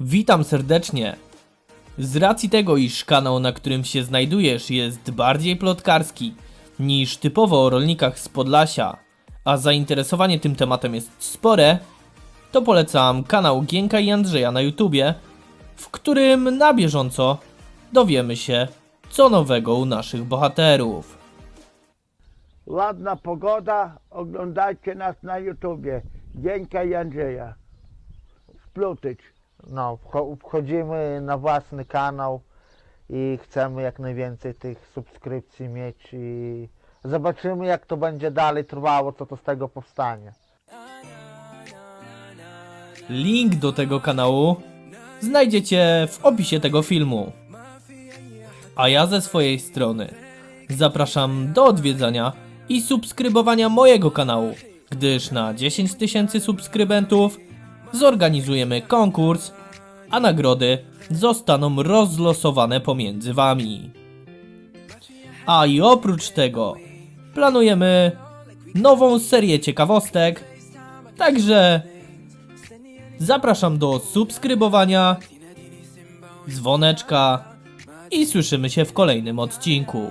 Witam serdecznie. Z racji tego, iż kanał, na którym się znajdujesz, jest bardziej plotkarski niż typowo o rolnikach z Podlasia, a zainteresowanie tym tematem jest spore, to polecam kanał Gienka i Andrzeja na YouTubie, w którym na bieżąco dowiemy się, co nowego u naszych bohaterów. Ładna pogoda, oglądajcie nas na YouTubie. Dzięka i Andrzeja. Splutycz. No, wcho- wchodzimy na własny kanał i chcemy jak najwięcej tych subskrypcji mieć i zobaczymy jak to będzie dalej trwało, co to z tego powstanie. Link do tego kanału znajdziecie w opisie tego filmu. A ja ze swojej strony zapraszam do odwiedzania i subskrybowania mojego kanału, gdyż na 10 tysięcy subskrybentów zorganizujemy konkurs, a nagrody zostaną rozlosowane pomiędzy wami. A i oprócz tego planujemy nową serię ciekawostek, także Zapraszam do subskrybowania, dzwoneczka i słyszymy się w kolejnym odcinku.